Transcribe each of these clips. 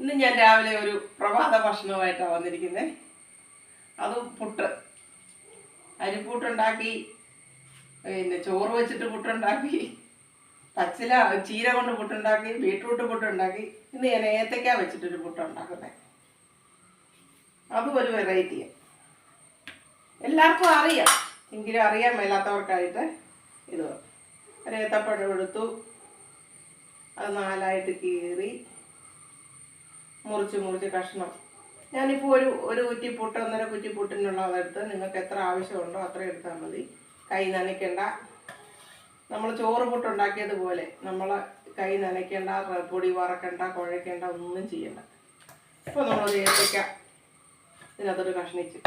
ഇന്ന് ഞാൻ രാവിലെ ഒരു പ്രഭാത ഭക്ഷണമായിട്ടാണ് വന്നിരിക്കുന്നത് അത് പുട്ട്. അരിപ്പൂട്ടുണ്ടാക്കി പിന്നെ ചോറ് വെച്ചിട്ട് പുട്ടുണ്ടാക്കി പച്ചില ചീര കൊണ്ട് പുട്ടുണ്ടാക്കി ബീട്രൂട്ട് പുട്ടുണ്ടാക്കി. ഇന്ന് ഞാൻ ഏത്തക്ക വെച്ചിട്ടൊരു പുട്ടുണ്ടാക്കുന്നത് അതും ഒരു വെറൈറ്റിയാണ് എല്ലാവർക്കും അറിയാം. എങ്കിലും അറിയാൻ മേലാത്തവർക്കായിട്ട് ഇത്. ഒരു ഏത്തപ്പഴം എടുത്തു. അത് നാലായിട്ട് കീറി. മുറിച്ച് മുറിച്ച് കഷ്ണം. ഞാനിപ്പോൾ ഒരു ഒരു കുറ്റി പുട്ട് ഒന്നര കുറ്റി പുട്ടിനുള്ള അതെടുത്ത് നിങ്ങൾക്ക് എത്ര ആവശ്യമുണ്ടോ അത്ര എടുത്താൽ മതി. കൈ നനയ്ക്കേണ്ട. നമ്മൾ ചോറ് പുട്ടുണ്ടാക്കിയതുപോലെ നമ്മൾ കൈ നനയ്ക്കേണ്ട പൊടി വറക്കണ്ട കുഴയ്ക്കേണ്ട ഒന്നും ചെയ്യണ്ട. ഇപ്പോൾ നമ്മൾ ഏത്തക്ക ഇതിനകത്തോട്ട് കഷ്ണിച്ച്.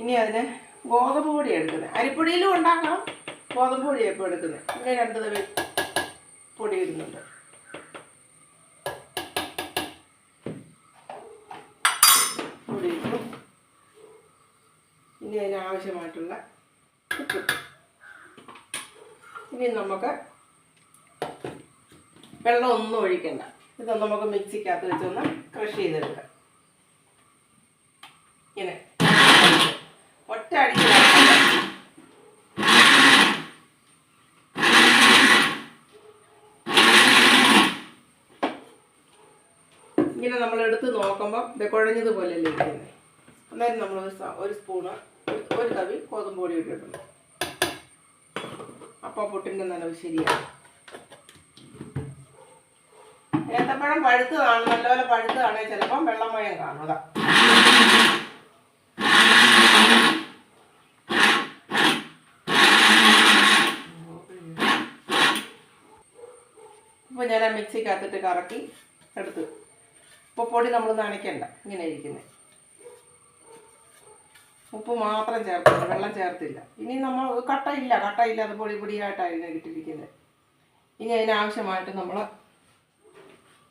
ഇനി അതിന് ഗോതമ്പ് പൊടി എടുക്കുന്നത്. അരിപ്പൊടിയിലും ഉണ്ടാക്കണം. ഗോതമ്പ് പൊടിയാണ് ഇപ്പോൾ എടുക്കുന്നത്. പിന്നെ രണ്ട് പൊടി ഇടുന്നുണ്ട് പൊടി ഇട്ടു ഇനി അതിനാവശ്യമായിട്ടുള്ള ഇനി നമുക്ക് വെള്ളം ഒന്നും ഒഴിക്കണ്ട. ഇത് നമുക്ക് മിക്സിക്കകത്ത് വെച്ചൊന്ന് ക്രഷ് ചെയ്തെടുക്കാം. ഇങ്ങനെ. ഒറ്റ അടിച്ച് ഇങ്ങനെ നമ്മൾ എടുത്ത് നോക്കുമ്പോൾ ഇത് കുഴഞ്ഞതുപോലെയല്ലേ ഇരിക്കുന്നത് അന്നേരം നമ്മൾ ഒരു സ്പൂണ് ഒരു- തവി ഗോതമ്പ് പൊടി ഇട്ടിട്ടുണ്ട്. അപ്പോൾ പുട്ടിന്റെ നനവ് ശരിയാണ്. ഏത്തപ്പഴം പഴുത്തതാണ് നല്ലപോലെ പഴുത്തതാണെങ്കിൽ ചിലപ്പം വെള്ളമയം കാണും. കാണുക ഇപ്പോൾ ഞാൻ ആ മിക്സിക്കകത്തിട്ട് കറക്കി എടുത്തു. ഇപ്പൊ പൊടി നമ്മൾ നനയ്ക്കണ്ട. ഇങ്ങനെ ഇരിക്കുന്നത് ഉപ്പ് മാത്രം ചേർത്തില്ല വെള്ളം ചേർത്തില്ല. ഇനി നമ്മൾ കട്ടയില്ല കട്ടയില്ല അത് പൊടി പൊടിയായിട്ടാണ് ഇതിനെ ഇട്ടിരിക്കുന്നത്. ഇനി അതിനാവശ്യമായിട്ട് നമ്മൾ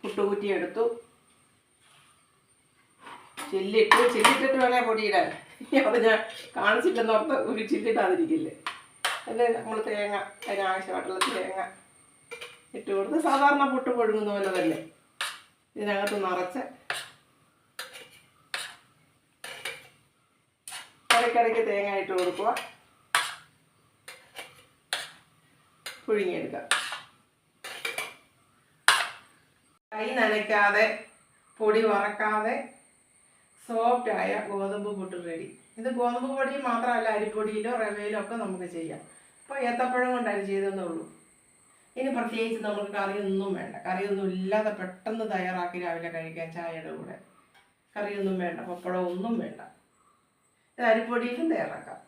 പുട്ടുകുറ്റി എടുത്തു ചില്ലിട്ടു ചില്ലിട്ടിട്ട് വേണേ പൊടിയിടാൻ. അത് ഞാൻ കാണിച്ചില്ലെന്ന് ഓർത്ത് ഒരു ചില്ലിട്ടാതിരിക്കില്ലേ അതിന് നമ്മൾ തേങ്ങ അതിനാവശ്യമായിട്ടുള്ള തേങ്ങ ഇട്ട് കൊടുത്ത് സാധാരണ പുട്ട് പൊഴുങ്ങുന്ന പോലെ തന്നെ. ഇതിനകത്ത് നിറച്ച് ഇടയ്ക്കിടയ്ക്ക് തേങ്ങ ഇട്ട് കൊടുക്കുക പുഴുങ്ങിയെടുക്കുക കൈ നനയ്ക്കാതെ പൊടി സോഫ്റ്റ് ആയ ഗോതമ്പ് പുട്ട് റെഡി ഇത് ഗോതമ്പ് പൊടി മാത്രമല്ല അരിപ്പൊടിയിലോ റവയിലോ ഒക്കെ നമുക്ക് ചെയ്യാം. ഇപ്പോൾ ഏത്തപ്പഴം കൊണ്ടാണ് ചെയ്തതെന്നേ ഉള്ളൂ. ഇനി പ്രത്യേകിച്ച് നമുക്ക് കറിയൊന്നും വേണ്ട. കറിയൊന്നും ഇല്ലാതെ പെട്ടെന്ന് തയ്യാറാക്കി രാവിലെ കഴിക്കാൻ ചായയുടെ കൂടെ. കറിയൊന്നും വേണ്ട പപ്പടം ഒന്നും വേണ്ട. ഇത് അരിപ്പൊടിയിലും തയ്യാറാക്കാം.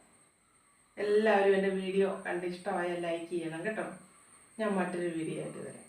എല്ലാവരും എന്റെ വീഡിയോ കണ്ട് ഇഷ്ടമായ ലൈക്ക് ചെയ്യണം കേട്ടോ. ഞാൻ മറ്റൊരു വീഡിയോ ആയിട്ട് വരാം.